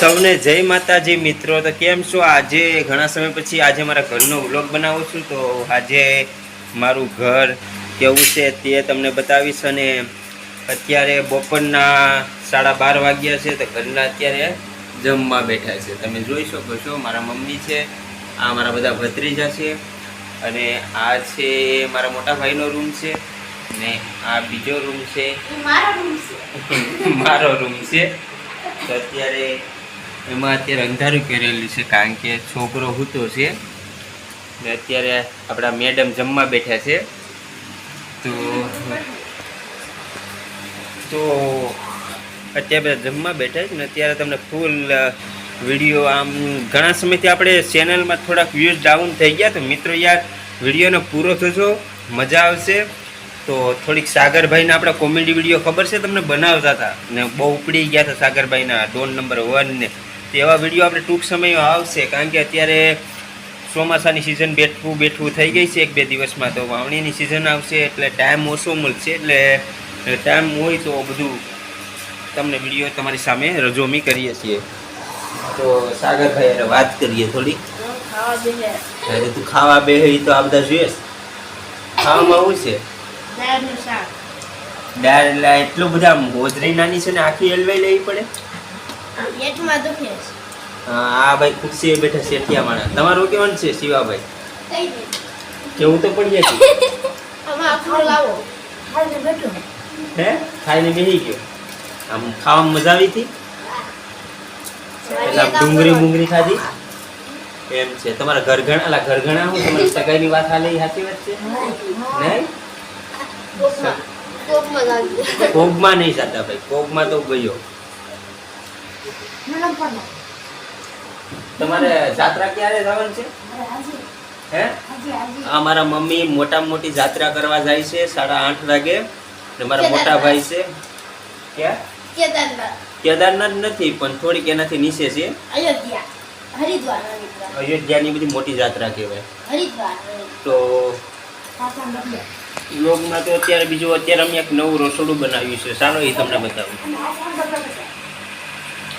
સૌને જય માતાજી મિત્રો. તો કેમ છો? આજે ઘણા સમય પછી આજે મારા ઘરનો વ્લોગ બનાવું છું. તો આજે મારું ઘર કેવું છે તે તમને બતાવીશ અને અત્યારે બપોરના સાડા બાર વાગ્યા છે તો ઘરના અત્યારે જમવા બેઠા છે. તમે જોઈ શકો છો મારા મમ્મી છે આ મારા બધા ભત્રીજા છે અને આ છે મારા મોટા ભાઈનો રૂમ છે ને આ બીજો રૂમ છે. મારો રૂમ છે. મારો રૂમ છે. તો અત્યારે એમાં અત્યારે અંધારું કરેલું છે, કારણ કે છોકરો હૂતો છે. ને અત્યારે આપણા મેડમ જમવા બેઠા છે. તો તો અત્યારે બધા જમવા બેઠા છે ને અત્યારે તમને ફૂલ વીડિયો આમ ઘણા સમયથી આપણે ચેનલમાં થોડાક વ્યૂઝ ડાઉન થઈ ગયા. તો મિત્રો યાર, વિડીયોનો પૂરો થશો મજા આવશે. તો થોડીક સાગરભાઈના આપણા કોમેડી વીડિયો ખબર છે? તમને બનાવતા હતા. ને બહુ ઉપડી ગયા હતા સાગરભાઈના ડોન નંબર વન ને. તેવા વીડિયો આપણે ટૂંક સમયમાં આવશે કારણ કે અત્યારે ચોમાસાની સિઝન બેઠવું બેઠવું થઈ ગઈ છે એક બે દિવસમાં તો વાવણીની સિઝન આવશે એટલે ટાઈમ ઓછો મળશે એટલે ટાઈમ હોય તો બધું તમને વીડિયો તમારી સામે રજૂમી કરીએ છીએ. તો સાગરભાઈ અરે વાત કરીએ થોડી. અરે તું ખાવા બે તો આ બધા જોઈએ ખાવામાં આવું છે? દાળ એટલે એટલું બધા આમ નાની છે ને આખી હલવાઈ લેવી પડે? પેટમાં દુખે છે. આ ભાઈ ખુરશીએ બેઠા શેઠિયા માણા તમારું કેવાનું છે શિવાભાઈ? કઈ દે કેવું તો આમાં આખું લાવો. ખાઈને બેઠો. હે? ખાઈને બેસી ગયો. આમ ખાવામાં મજા આવી હતી? એટલે ડુંગળી મુંગળી ખાધી? એમ છે. તમારા ઘરઘણા અલા ઘરઘણા હું? તમારી સગાઈની વાત હાલે સાચી વાત છે? નહીં? કોગમાં નહીં જતા ભાઈ. કોગમાં તો ગયો. પણ તમારે જાત્રા ક્યારે જવાનું છે? હે? હાજી હાજી આ મારા મમ્મી મોટામાં મોટી જાત્રા કરવા જાય છે સાડા આઠ વાગે. ને મારા મોટા ભાઈ છે. ક્યાં? કેદારનાથ. કેદારનાથ નથી પણ થોડીક એનાથી નીચે છે. અયોધ્યાની બધી મોટી જાત્રા કહેવાય. તો લોકમાં તો અત્યારે બીજું અત્યારે અમે એક નવું રસોડું બનાવ્યું છે. સારું એ તમને બતાવું.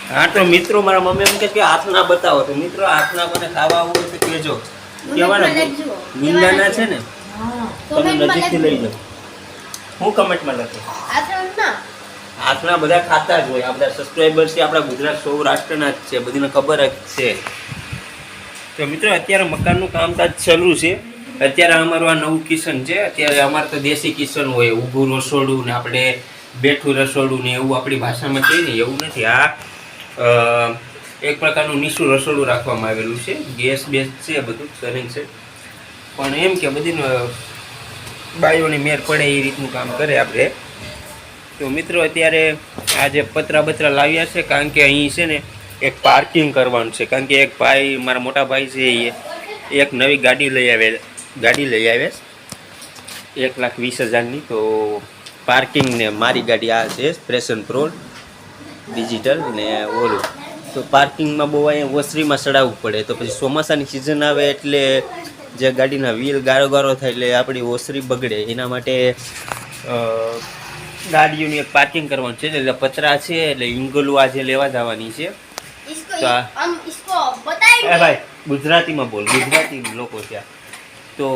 હા તો મિત્રો મારા મમ્મી એમ કે કે હાથના બતાવો. તો મિત્રો હાથના મને ખાવા આવું હોય તો કહેજો. કહેવાના લખજો. છે ને? તમે નજીકથી લઈ જાઓ. હું કમેન્ટમાં લખું હાથના બધા ખાતા જ હોય. આપણા સબસ્ક્રાઈબર છે આપણા ગુજરાત સૌરાષ્ટ્રના જ છે. બધીને ખબર જ છે. તો મિત્રો અત્યારે મકાનનું કામકાજ ચાલુ છે. અત્યારે અમારું આ નવું કિચન છે. અત્યારે અમારે તો દેશી કિચન હોય. ઊભું રસોડું ને આપણે બેઠું રસોડું ને એવું આપણી ભાષામાં કહીએ ને એવું નથી. આ એક પ્રકારનું નીચું રસોડું રાખવામાં આવેલું છે. ગેસ બેસ છે બધું સરિંગ છે. પણ એમ કે બધી બાયોની મેર પડે એ રીતનું કામ કરે આપણે. તો મિત્રો, અત્યારે આ જે પતરા બતરા લાવ્યા છે, કારણ કે અહીં છે ને એક પાર્કિંગ કરવાનું છે. કારણ કે એક ભાઈ, મારા મોટા ભાઈ છે એ, એક નવી ગાડી લઈ આવે, ગાડી લઈ આવે. એક લાખ વીસ હજારની, તો પાર્કિંગ ને મારી ગાડી આ છે પ્રેશન પ્રો ડિજિટલ ને ઓલું. તો પાર્કિંગમાં બહુ અહીંયા ઓસરીમાં ચડાવવું પડે. તો પછી ચોમાસાની સિઝન આવે એટલે જે ગાડીના વ્હીલ ગારો ગારો થાય એટલે આપણી ઓસરી બગડે. એના માટે ગાડીઓની એક પાર્કિંગ કરવાનું છે. એટલે પતરા છે એટલે ઇંગલું આજે લેવા જવાની છે. ભાઈ ગુજરાતીમાં બોલ. ગુજરાતી લોકો છે તો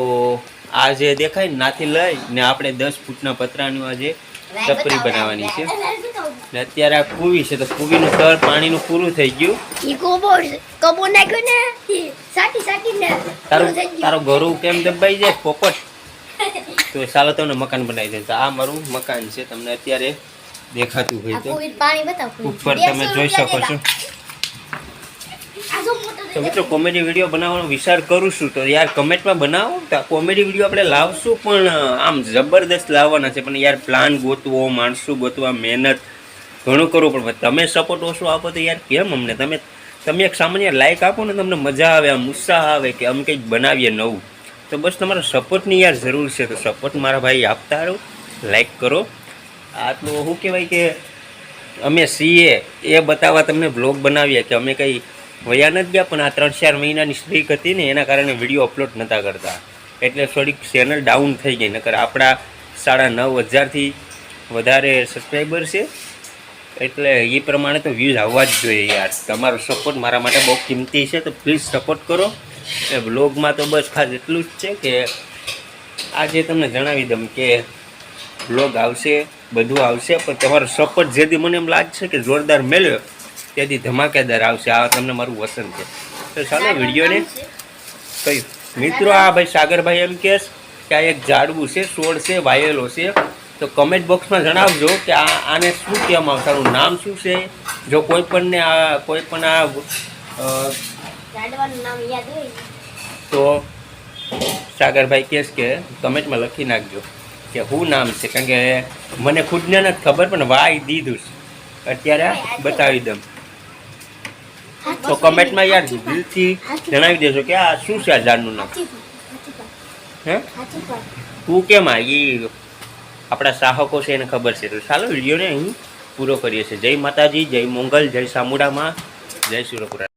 આ જે દેખાય નાથી લઈ ને આપણે દસ ફૂટના પતરાનું આજે ટપરી બનાવવાની છે. ને અત્યારે આ કુવી છે તો કુવીનું તળ પાણીનું પૂરું થઈ ગયું. ઈ કોબો કબો નાખ્યો ને સાટી સાટી ને તારું તારું ઘરું કેમ દબાઈ જાય? પોપટ. તો ચાલો તમને મકાન બનાવી દે તો આ મારું મકાન છે તમને અત્યારે દેખાતું હોય તો. ઉપર તમે જોઈ શકો છો. તો મિત્રો કોમેડી વીડિયો બનાવવાનો વિચાર કરું છું. તો યાર કમેન્ટમાં બનાવો. તો કોમેડી વીડિયો આપણે લાવશું પણ આમ જબરદસ્ત લાવવાના છે. પણ યાર પ્લાન ગોતવો માણસો ગોતવા મહેનત ઘણું કરવું પણ તમે સપોર્ટ ઓછો આપો તો યાર કેમ અમને? તમે તમે એક સામાન્ય લાઈક આપો ને તમને મજા આવે, આમ ઉત્સાહ આવે કે અમે કંઈક બનાવીએ નવું. તો બસ તમારા સપોર્ટની યાર જરૂર છે. તો સપોર્ટ મારા ભાઈ આપતા રહો લાઈક કરો. આ તો શું કહેવાય કે અમે સીએ એ બતાવવા તમને બ્લોગ બનાવીએ કે અમે કંઈ વયા નથી ગયા, પણ આ ત્રણ ચાર મહિનાની સ્ટ્રીક હતી ને, એના કારણે વીડિયો અપલોડ નહોતા કરતા. એટલે થોડીક ચેનલ ડાઉન થઈ ગઈ, નકર આપણા સાડા નવ હજારથી વધારે સબસ્ક્રાઈબર છે. એટલે એ પ્રમાણે તો વ્યૂઝ આવવા જ જોઈએ યાર. તમારો સપોર્ટ મારા માટે બહુ કિંમતી છે તો પ્લીઝ સપોર્ટ કરો. એ બ્લોગમાં તો બસ ખાસ એટલું જ છે કે આજે તમને જણાવી દઉં કે બ્લોગ આવશે બધું આવશે પણ તમારો સપોર્ટ જેથી મને એમ લાગશે કે જોરદાર મેળ્યો તેથી ધમાકેદાર આવશે. આ તમને મારું વસન છે. તો ચાલો વિડીયોને કહ્યું મિત્રો આ ભાઈ સાગરભાઈ એમ કહે કે આ એક ઝાડવું છે છોડ છે વાયેલો છે. તો કમેન્ટ બોક્સમાં જણાવજો કે આ આને શું કહેવામાં આવશે આનું નામ શું છે? જો કોઈ પણને આ કોઈ પણ આ તો સાગરભાઈ કહેશ કે કમેન્ટમાં લખી નાખજો કે શું નામ છે? કારણ કે મને ખુદને નથી ખબર પણ વાય દીધું છે. અત્યારે બતાવી દઉં. તો કમેન્ટમાં યાર દિલથી જણાવી દેજો કે આ શું છે આ ઝાડનું નામ? હે? તું કેમ આ ઈ આપણા ચાહકો છે એને ખબર છે. તો ચાલો વિડીયોને અહીં પૂરો કરીએ છીએ. જય માતાજી, જય મોંગલ, જય સામુડામાં, જય સુરપુરા.